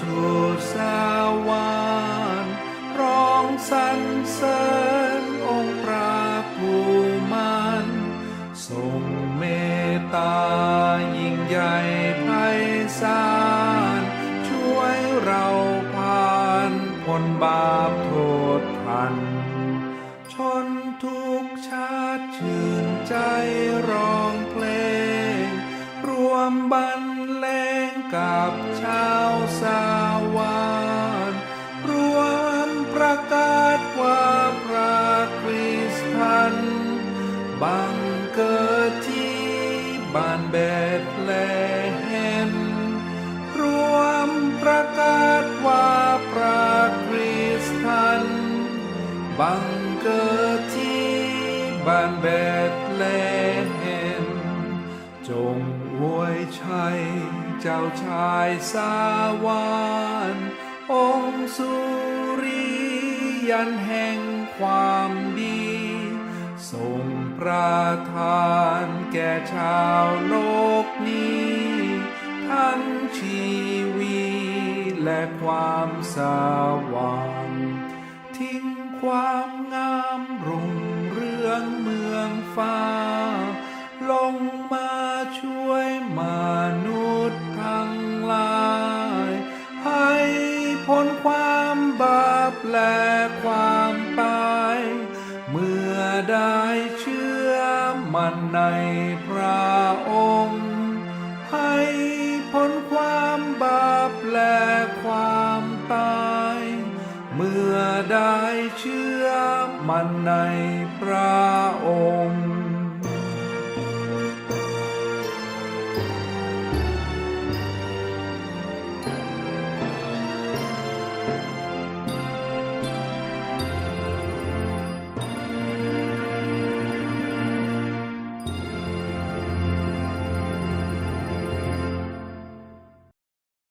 ทูตสาวานร้องสรรเสริญองค์พระผู้มันทรงเมตตายิ่งใหญ่ไพศาลช่วยเราผ่านพ้นบาปโทษทัน ชนทุกชาติชื่นใจร้องเพลง รวมบรรเลงกับ บังเกิดที่บ้านเบธเลเฮมรวมประกาศว่าพระคริสต์ท่านบังเกิดที่บ้านเบธเลเฮมจงอวยชัยเจ้าชายสาวานองค์สุริยันแห่ง ประทานแก่ชาวโลกนี้ ทั้งชีวีและความสว่างทิ้งความงามรุ่งเรืองเมืองฟ้า ลงมาช่วยมนุษย์ทั้งหลาย ให้พ้นความบาปและความตาย เมื่อได้ มันในพระองค์ ให้พ้นความบาปและความตาย เมื่อได้เชื่อมันในพระ